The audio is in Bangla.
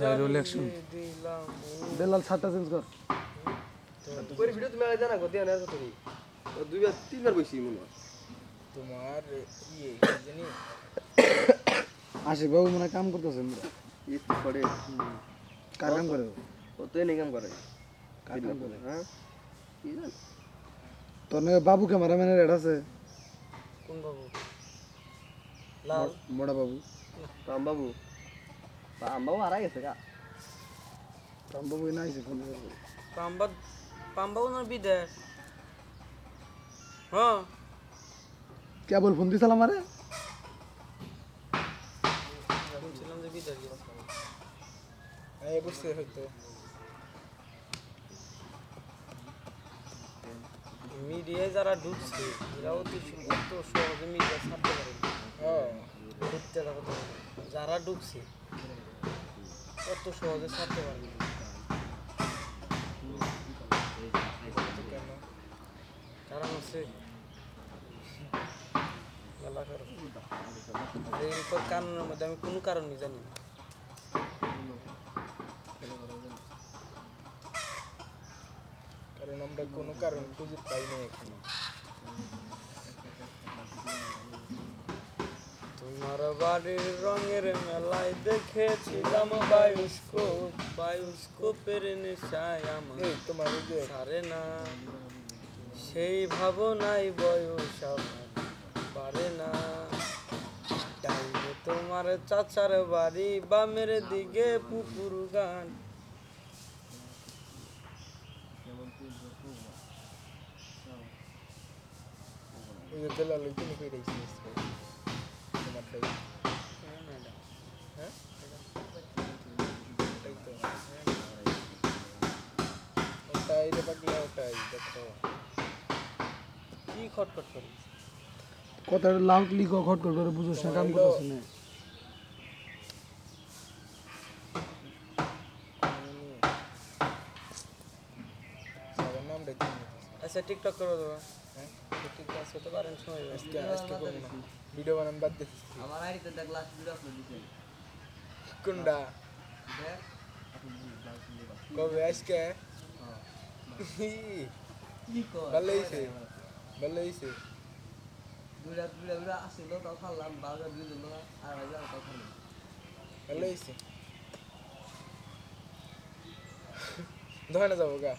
অ্যাকশন বেলাল ছাড়টা চেঞ্জ কর। ওই ভিডিও তুমি আগে জানা কথা নেই ও দুইবার তিনবার বসি মনে তোমার ইয়ে কি জানি। আশিক বাবু মনে কাম করতেছেন ই করে। কার কাম করে ও? তো এনে কাম করে। কার কাম করে? হ্যাঁ? কি জান। তোর নাকি বাবু ক্যামেরাম্যানের এড আছে। কোন বাবু? লাল। বড় বাবু। রাম বাবু রাম বাবু হারা গেছে গা। রাম বাবু না আইছে ফোন করে পাম্বা পাম্বাও না বিদেশ। হ্যাঁ। কেবল ফোন দিছিলাম আমারে? শুনছিলাম যে বিদেশ এই বুঝতে হয়তো। মিডিয়ায় যারা ঢুকছে এরাও তো সু- অত সহজে মিডিয়া ছাড়তে পারে হ্যাঁ। ঢুকতে যারা ঢুকছে অত সহজে ছাড়তে পারে না। কেন? কারণ হচ্ছে কারণ কারণের মধ্যে আমি কোনো কারণই জানি না। কারণ আমরা কোনো কারণ খুঁজে পাই না এখানে। তোমার বাড়ির রঙের মেলায় দেখেছিলাম বায়ুস্কোপ বায়ুস্কোপের নেশায় আমার এই তোমার যে সারে না। সেই ভাবনাই বয়স আমার পারে না। ডাইনে তোমার চাচার বাড়ি বামের দিকে পুকুর গান। ওই যে তেলা লই তুমি ওটাই রে পাগলা খটখট করি কথা লাউডলি ক খট খট করে বুঝোস না কাম করতেছ না। আচ্ছা টিকটক করে দেবো হ্যাঁ? ভিডিও বানান বাদ দে আমার আইডিতে দেখ লাস্ট ভিডিও আপলোড দিছে কোনটা? কবে? আজকে? ভালো হইছে। ভালো হইছে। দুইটা দুইটা দুইটা আসছিল তাও খাল্লাম বারোটা দুই দিন আর হাজার তাও খাল্লাম ভালো হইছে। দোকানে যাব গা।